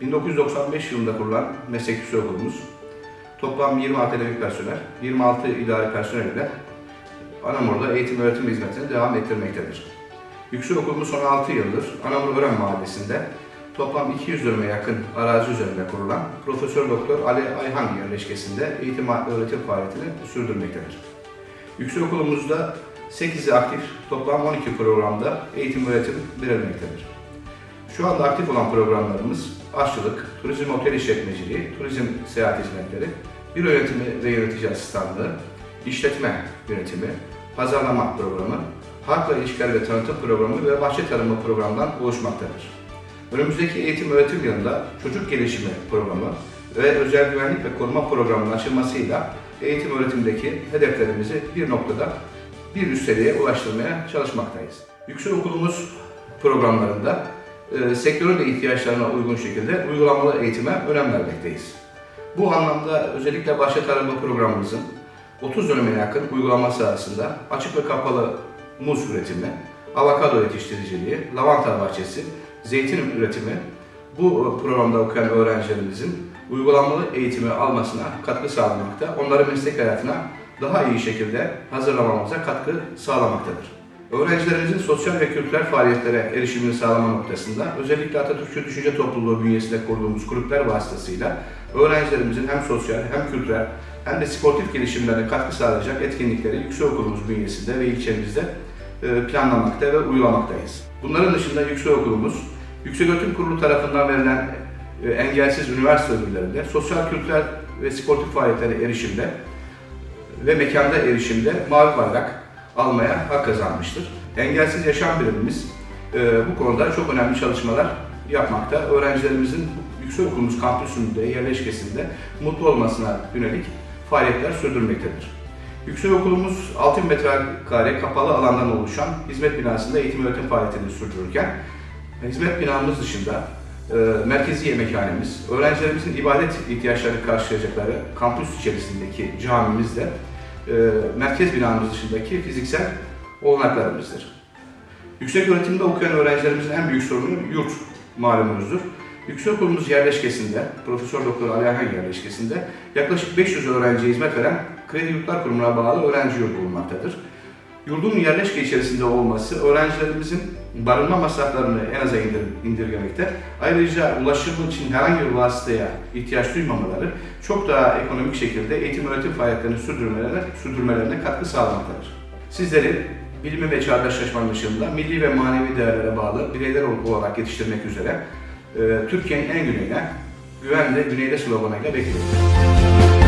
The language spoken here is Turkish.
1995 yılında kurulan meslek yüksek okulumuz. Toplam 20 akademik personel, 26 idari personel ile Anamur'da eğitim öğretim hizmetini devam ettirmektedir. Yüksek okulumuz son 6 yıldır Anamur Ören Mahallesi'nde toplam 200 dönüme yakın arazi üzerinde kurulan Profesör Doktor Ali Ayhan yerleşkesinde eğitim öğretim faaliyetini sürdürmektedir. Yüksek okulumuzda 8'i aktif toplam 12 programda eğitim öğretim verilmektedir. Şu anda aktif olan programlarımız aşçılık, turizm otel işletmeciliği, turizm seyahat hizmetleri, bir yönetimi ve yönetici asistanlığı, işletme yönetimi, pazarlama programı, halkla ilişkiler ve tanıtım programı ve bahçe tarımı programından oluşmaktadır. Önümüzdeki eğitim öğretim yılında çocuk gelişimi programı ve özel güvenlik ve koruma programının açılmasıyla eğitim öğretimdeki hedeflerimizi bir noktada bir üst seviyeye ulaştırmaya çalışmaktayız. Yüksek okulumuz programlarında e, sektörün de ihtiyaçlarına uygun şekilde uygulamalı eğitime önem vermekteyiz. Bu anlamda özellikle bahçe tarımı programımızın 30 döneme yakın uygulaması arasında açık ve kapalı muz üretimi, avokado yetiştiriciliği, lavanta bahçesi, zeytin üretimi bu programda okuyan öğrencilerimizin uygulamalı eğitimi almasına katkı sağlamakta, onları meslek hayatına daha iyi şekilde hazırlamamıza katkı sağlamaktadır. Öğrencilerimizin sosyal ve kültürel faaliyetlere erişimini sağlama noktasında özellikle Atatürkçü Düşünce Topluluğu bünyesinde kurduğumuz kulüpler vasıtasıyla öğrencilerimizin hem sosyal hem kültürel hem de sportif gelişimlerine katkı sağlayacak etkinlikleri yüksek okulumuz bünyesinde ve ilçemizde e, planlamakta ve uygulamaktayız. Bunların dışında yüksek okulumuz Yüksek Öğretim Kurulu tarafından verilen e, engelsiz üniversite ödüllerinde sosyal, kültürel ve sportif faaliyetlere erişimde ve mekanda erişimde mavi bayrak almaya hak kazanmıştır. Engelsiz Yaşam Birimimiz e, bu konuda çok önemli çalışmalar yapmakta. Öğrencilerimizin yüksek okulumuz kampüsünde, yerleşkesinde mutlu olmasına yönelik faaliyetler sürdürmektedir. Yüksek okulumuz 6 metrekare kapalı alandan oluşan hizmet binasında eğitim öğretim faaliyetini sürdürürken hizmet binamız dışında e, merkezi yemekhanemiz, öğrencilerimizin ibadet ihtiyaçlarını karşılayacakları kampüs içerisindeki camimizde e, merkez binamız dışındaki fiziksel olanaklarımızdır. Yüksek öğretimde okuyan öğrencilerimizin en büyük sorunu yurt malumunuzdur. Yüksek okulumuz yerleşkesinde, Profesör Doktor Ali Ayhan yerleşkesinde yaklaşık 500 öğrenciye hizmet veren Kredi Yurtlar Kurumu'na bağlı öğrenci yurdu bulunmaktadır. Yurdun yerleşke içerisinde olması öğrencilerimizin barınma masraflarını en aza indir, indirgemekte. Ayrıca ulaşım için herhangi bir vasıtaya ihtiyaç duymamaları çok daha ekonomik şekilde eğitim öğretim faaliyetlerini sürdürmelerine, sürdürmelerine katkı sağlamaktadır. Sizleri bilimi ve çağdaşlaşmanın dışında milli ve manevi değerlere bağlı bireyler olarak yetiştirmek üzere e, Türkiye'nin en güneyine, güvenle güneyde sloganıyla bekliyoruz.